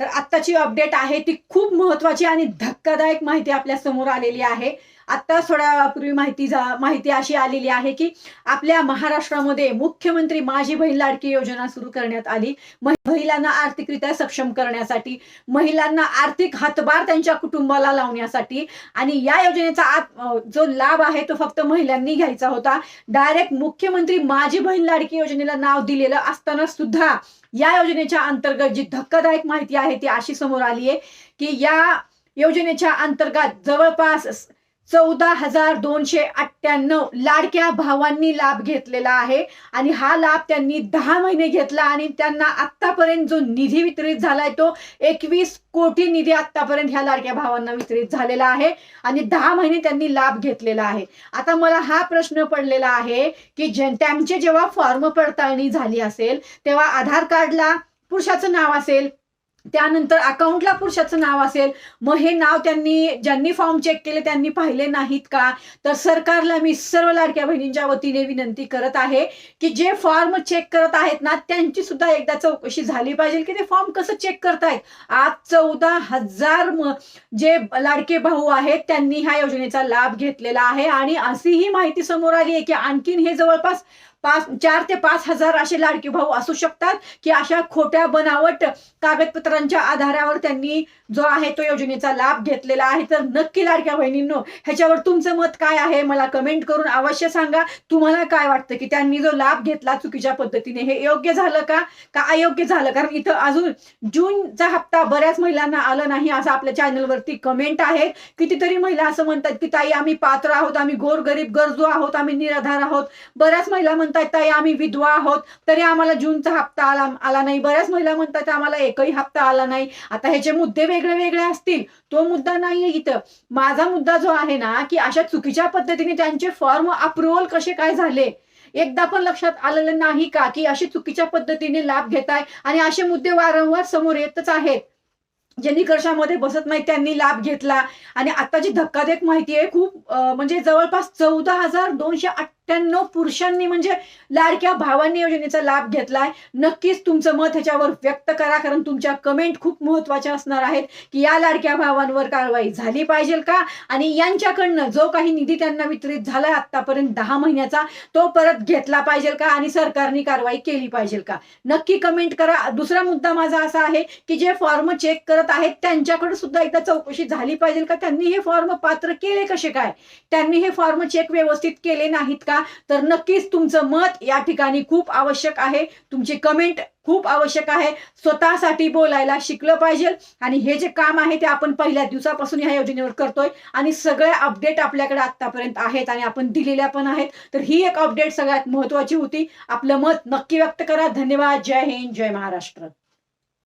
तर आत्ताची अपडेट आहे ती खूप महत्वाची आणि धक्कादायक माहिती आपल्यासमोर आलेली आहे. आत्ता थोड्यापूर्वी माहिती जा- माहिती अशी आलेली आहे की आपल्या महाराष्ट्रामध्ये मुख्यमंत्री माझी बहीण लाडकी योजना सुरू करण्यात आली. महिलांना आर्थिकरित्या सक्षम करण्यासाठी महिलांना आर्थिक हातभार त्यांच्या कुटुंबाला लावण्यासाठी आणि या योजनेचा जो लाभ आहे तो फक्त महिलांनी घ्यायचा होता. डायरेक्ट मुख्यमंत्री माझी बहीण लाडकी योजनेला नाव दिलेलं असताना सुद्धा या योजनेच्या अंतर्गत जी धक्कादायक माहिती आहे ती अशी समोर आली आहे की या योजनेच्या अंतर्गत जवळपास चौदा हजार दोनशे अठ्ठ्याण्णव लाडक्या भावांनी लाभ घेतलेला आहे. आणि हा लाभ त्यांनी दहा महिने घेतला आणि त्यांना आतापर्यंत जो निधी वितरित झालाय तो एकवीस कोटी निधी आतापर्यंत ह्या लाडक्या भावांना वितरित झालेला आहे आणि दहा महिने त्यांनी लाभ घेतलेला आहे. आता मला हा प्रश्न पडलेला आहे की जे त्यांचे जेव्हा फॉर्म पडताळणी झाली असेल तेव्हा आधार कार्डला पुरुषाचं नाव असेल त्यानंतर अकाउंटला पुरुषाचं नाव असेल मग हे नाव त्यांनी ज्यांनी फॉर्म चेक केले त्यांनी पाहिले नाहीत का? तर सरकारला मी सर्व लाडक्या बहिणींच्या वतीने विनंती करत आहे की जे फॉर्म चेक करत आहेत ना त्यांची सुद्धा एकदा चौकशी झाली पाहिजे की ते फॉर्म कसं चेक करतायत? आज चौदा हजार जे लाडके भाऊ आहेत त्यांनी ह्या योजनेचा लाभ घेतलेला आहे आणि अशी ही माहिती समोर आली आहे की आणखीन हे जवळपास पाच चार ते पाच हजार असे लाडकी भाऊ असू शकतात की अशा खोट्या बनावट कागदपत्रांच्या आधारावर त्यांनी जो आहे तो योजनेचा लाभ घेतलेला आहे. तर नक्की लाडक्या बहिणींनो ह्याच्यावर तुमचं मत काय आहे मला कमेंट करून अवश्य सांगा. तुम्हाला काय वाटतं की त्यांनी जो लाभ घेतला चुकीच्या पद्धतीने हे योग्य झालं का? का अयोग्य झालं? कारण इथं अजून जूनचा हप्ता बऱ्याच महिलांना आला नाही असं आपल्या चॅनलवरती कमेंट आहे कितीतरी महिला असं म्हणतात की ताई आम्ही पात्र आहोत आम्ही गोरगरीब गरजू आहोत आम्ही निराधार आहोत. बऱ्याच महिला म्हणतात ताई आम्ही विधवा आहोत तरी आम्हाला जूनचा हप्ता आला आला नाही. बऱ्याच महिला म्हणतात आम्हाला एकही हप्ता आला नाही. आता ह्याचे मुद्दे वेगळे वेगळे असतील. तो मुद्दा नाहीये इथं. माझा मुद्दा जो आहे ना की अशा चुकीच्या पद्धतीने त्यांचे फॉर्म अप्रुव्हल कसे काय झाले? एकदा पण लक्षात आलेलं नाही का की अशी चुकीच्या पद्धतीने लाभ घेताय आणि असे मुद्दे वारंवार समोर येतच आहेत? जे निकषामध्ये बसत नाही त्यांनी लाभ घेतला. आणि आताची धक्कादायक माहिती आहे खूप म्हणजे जवळपास चौदा हजार दोनशे अठ्ठ्याण्णव पुरुषांनी म्हणजे लाडक्या भावांनी योजनेचा लाभ घेतलाय. नक्कीच तुमचं मत ह्याच्यावर व्यक्त करा कारण तुमच्या कमेंट खूप महत्त्वाच्या असणार आहेत की या लाडक्या भावांवर कारवाई झाली पाहिजे का? आणि यांच्याकडनं जो काही निधी त्यांना वितरित झालाय आतापर्यंत दहा महिन्याचा तो परत घेतला पाहिजे का? आणि सरकारने कारवाई केली पाहिजे का? नक्की कमेंट करा. दुसरा मुद्दा माझा असा आहे की जे फॉर्म चेक करत आहेत त्यांच्याकडे सुद्धा एकदा चौकशी झाली पाहिजे का? त्यांनी हे फॉर्म पात्र केले कसे काय? त्यांनी हे फॉर्म चेक व्यवस्थित केले नाहीत का? तर नक्कीच तुमचं मत या ठिकाणी खूप आवश्यक आहे. तुमची कमेंट खूप आवश्यक आहे. स्वतःसाठी बोलायला शिकलं पाहिजे. आणि हे जे काम आहे ते आपण पहिल्या दिवसापासून ह्या योजनेवर करतोय. आणि सगळ्या अपडेट आपल्याकडे आतापर्यंत आहेत आणि आपण दिलेल्या पण आहेत. तर ही एक अपडेट सगळ्यात महत्वाची होती. आपलं मत नक्की व्यक्त करा. धन्यवाद. जय हिंद. जय महाराष्ट्र.